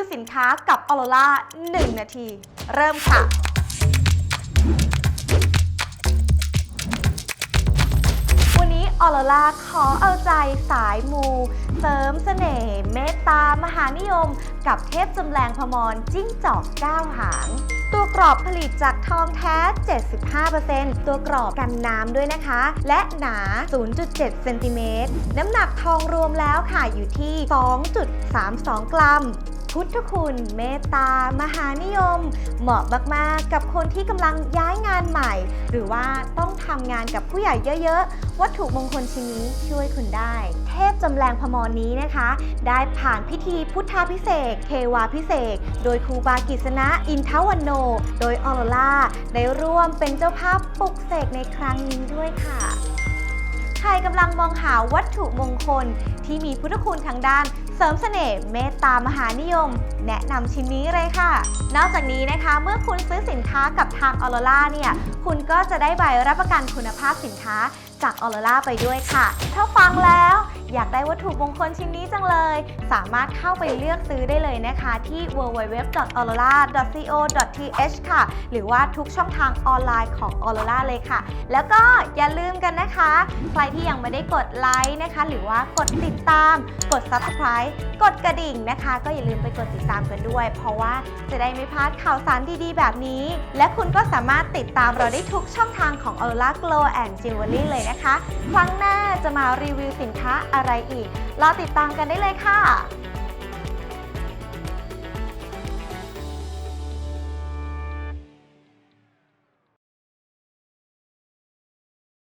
วิวสินค้ากับออโรล่า1นาที เริ่มค่ะวันนี้ออโรล่าขอเอาใจสายมู เสริมเสน่ห์เมตตามหานิยม กับเทพจำแรงพมรจิ้งจอกก้าวหาง ตัวกรอบผลิตจากทองแท้ 75%ตัวกรอบกันน้ำด้วยนะคะ และหนา 0.7 เซนติเมตร น้ำหนักทองรวมแล้วค่ะอยู่ที่ 2.32 กรัม พุทธคุณเมตตามหานิยม เหมาะมากๆ กับคนที่กำลังย้ายงานใหม่ หรือว่าต้องทำงานกับผู้ใหญ่เยอะๆ วัตถุมงคลชิ้นนี้ช่วยคุณได้ เทพจำแรงพมรนี้นะคะ ได้ผ่านพิธีพุทธาพิเศษเทวาพิเศษโดยครูบากิษณะอินทวันโน โดยออโรล่าได้ร่วมเป็นเจ้าภาพปลุกเสกในครั้งนี้ด้วยค่ะใครกำลังมองหาวัตถุมงคลที่มีพุทธคุณทางด้าน เสริมเสน่ห์เมตตามหานิยม แนะนำชิ้นนี้เลยค่ะ นอกจากนี้นะคะ เมื่อคุณซื้อสินค้ากับทางออโรล่าเนี่ย คุณก็จะได้ใบรับประกันคุณภาพสินค้า จากออโรล่าไปด้วยค่ะ ถ้าฟังแล้วอยากได้วัตถุมงคลชิ้นนี้จังเลย สามารถเข้าไปเลือกซื้อได้เลยนะคะที่ www.aurora.co.th ค่ะ หรือว่าทุกช่องทางออนไลน์ของ Aurora เลยค่ะ แล้วก็อย่าลืมกันนะคะ ใครที่ยังไม่ได้กดไลค์นะคะ หรือว่ากดติดตาม กด Subscribe กดกระดิ่งนะคะ ก็อย่าลืมไปกดติดตามกันด้วย เพราะว่าจะได้ไม่พลาดข่าวสารดีๆ แบบนี้ และคุณก็สามารถติดตามเราได้ทุกช่องทางของ Aurora Glow and Jewelry เลยนะคะ ครั้งหน้าจะมารีวิวสินค้าอะไรอีกรอติดตามกันได้เลยค่ะ